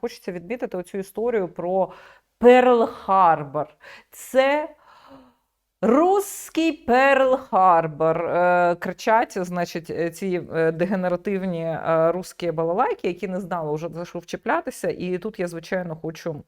Хочеться відмітити оцю історію про Перл-Харбор. Це Русський Перл-Харбор. Е, кричать, значить, е, ці е, дегенеративні русські балалайки, які не знали вже за що вчіплятися. І тут я, звичайно, хочу.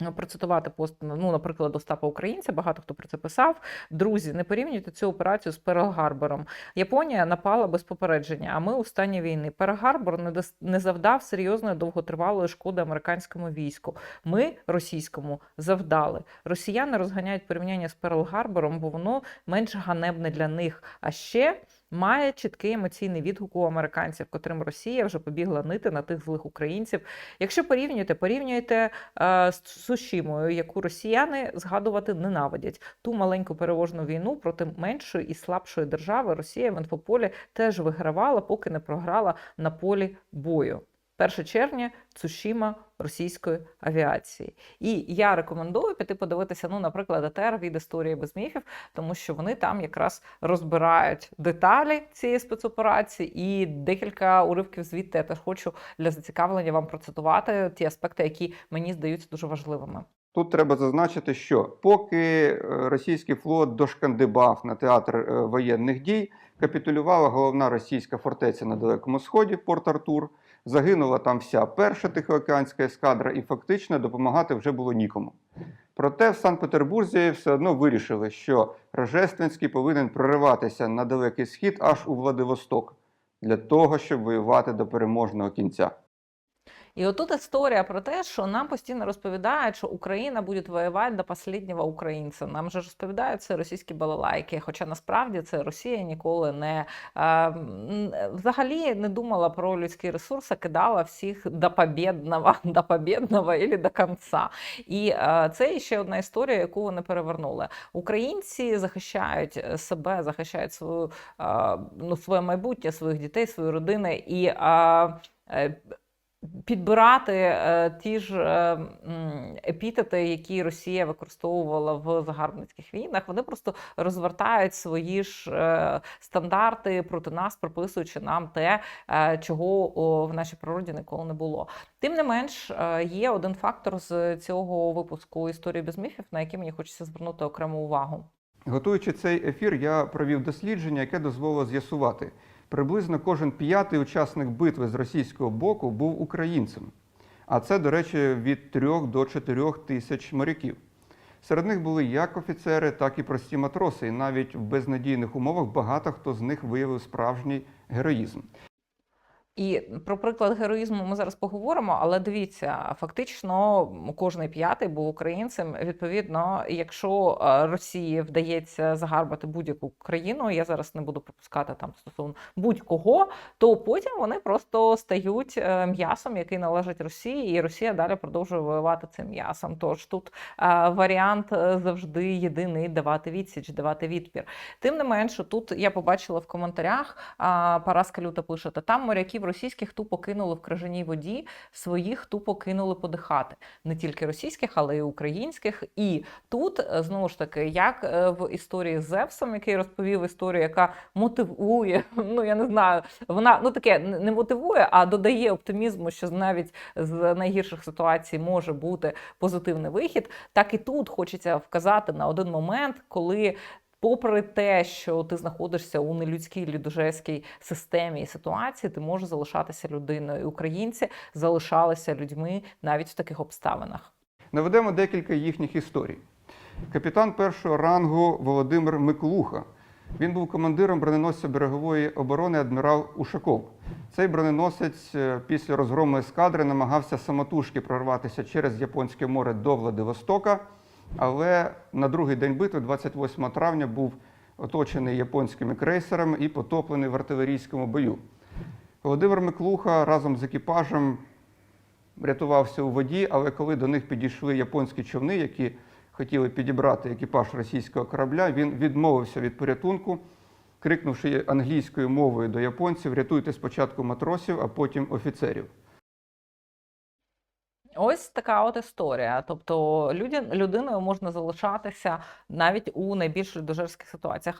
Ну, Процитувати пост, ну, наприклад, Остапа Українця, багато хто про це писав. Друзі, не порівнюйте цю операцію з Перл-Гарбором. Японія напала без попередження, а ми у стані війни. Перл-Гарбор не, не завдав серйозної довготривалої шкоди американському війську. Ми російському завдали. Росіяни розганяють порівняння з Перл-Гарбором, бо воно менш ганебне для них. А ще має чіткий емоційний відгук у американців, котрим Росія вже побігла нити на тих злих українців. Якщо порівнюєте, порівнюєте е, з Сушімою, яку росіяни згадувати ненавидять. Ту маленьку перевожну війну проти меншої і слабшої держави Росія в інфополі теж вигравала, поки не програла на полі бою. 1 червня Цушіма російської авіації. І я рекомендую піти подивитися, ну, наприклад, АТР від історії без міфів, тому що вони там якраз розбирають деталі цієї спецоперації, і декілька уривків звідти я теж хочу для зацікавлення вам процитувати ті аспекти, які мені здаються дуже важливими. Тут треба зазначити, що поки е, російський флот дошкандибав на театр е, воєнних дій, капітулювала головна російська фортеця на Далекому Сході, Порт Артур. Загинула там вся перша тихоокеанська ескадра, і фактично допомагати вже було нікому. Проте в Санкт-Петербурзі все одно вирішили, що Рожественський повинен прориватися на далекий схід аж у Владивосток для того, щоб воювати до переможного кінця. І отут історія про те, що нам постійно розповідають, що Україна буде воювати до останнього українця. Нам же розповідають це російські балалайки. Хоча насправді це Росія ніколи не е, взагалі не думала про людські ресурси, кидала всіх до побєдного, до побєдного і до кінця. І е, це ще одна історія, яку вони перевернули. Українці захищають е, себе, захищають свою е, ну, своє майбутнє, своїх дітей, свої родини і. Підбирати е, ті ж е, епітети, які Росія використовувала в загарбницьких війнах, вони просто розвертають свої ж е, стандарти проти нас, прописуючи нам те, чого в нашій природі ніколи не було. Тим не менш, є один фактор з цього випуску історії без міфів, на який мені хочеться звернути окрему увагу. Готуючи цей ефір, я провів дослідження, яке дозволило з'ясувати. Приблизно кожен п'ятий учасник битви з російського боку був українцем. А це, до речі, від 3 до 4 тисяч моряків. Серед них були як офіцери, так і прості матроси. І навіть в безнадійних умовах багато хто з них виявив справжній героїзм. І про приклад героїзму ми зараз поговоримо, але дивіться, фактично кожний п'ятий був українцем. Відповідно, якщо е, Росії вдається загарбати будь-яку країну, я зараз не буду пропускати там стосовно будь-кого, то потім вони просто стають е, м'ясом, який належить Росії, і Росія далі продовжує воювати цим м'ясом. Тож тут е, варіант завжди єдиний давати відсіч, давати відпір. Тим не менше, тут я побачила в коментарях, Параска Люта пише, та там моряків російських тупо кинули в крижаній воді, своїх тупо кинули подихати. Не тільки російських, але й українських. І тут, е, знову ж таки, як е, в історії з Зевсом, який розповів історію, яка мотивує, ну я не знаю, вона ну таке не не мотивує, а додає оптимізму, що навіть з найгірших ситуацій може бути позитивний вихід. Так і тут хочеться вказати на один момент, коли Попри те, що ти знаходишся у нелюдській людожеській системі і ситуації, ти можеш залишатися людиною. Українці залишалися людьми навіть в таких обставинах. Наведемо декілька їхніх історій. Капітан першого рангу Володимир Миколуха. Він був командиром броненосця берегової оборони адмірал Ушаков. Цей броненосець е, після розгрому ескадри намагався самотужки прорватися через Японське море до Владивостока, але на другий день битви, 28 травня, був оточений японськими крейсерами і потоплений в артилерійському бою. Володимир Миклуха разом з екіпажем рятувався у воді, але коли до них підійшли японські човни, які хотіли підібрати екіпаж російського корабля, він відмовився від порятунку, крикнувши англійською мовою до японців: рятуйте спочатку матросів, а потім офіцерів. Ось така от історія. Тобто людям людиною можна залишатися навіть у найбільш людожерських ситуаціях.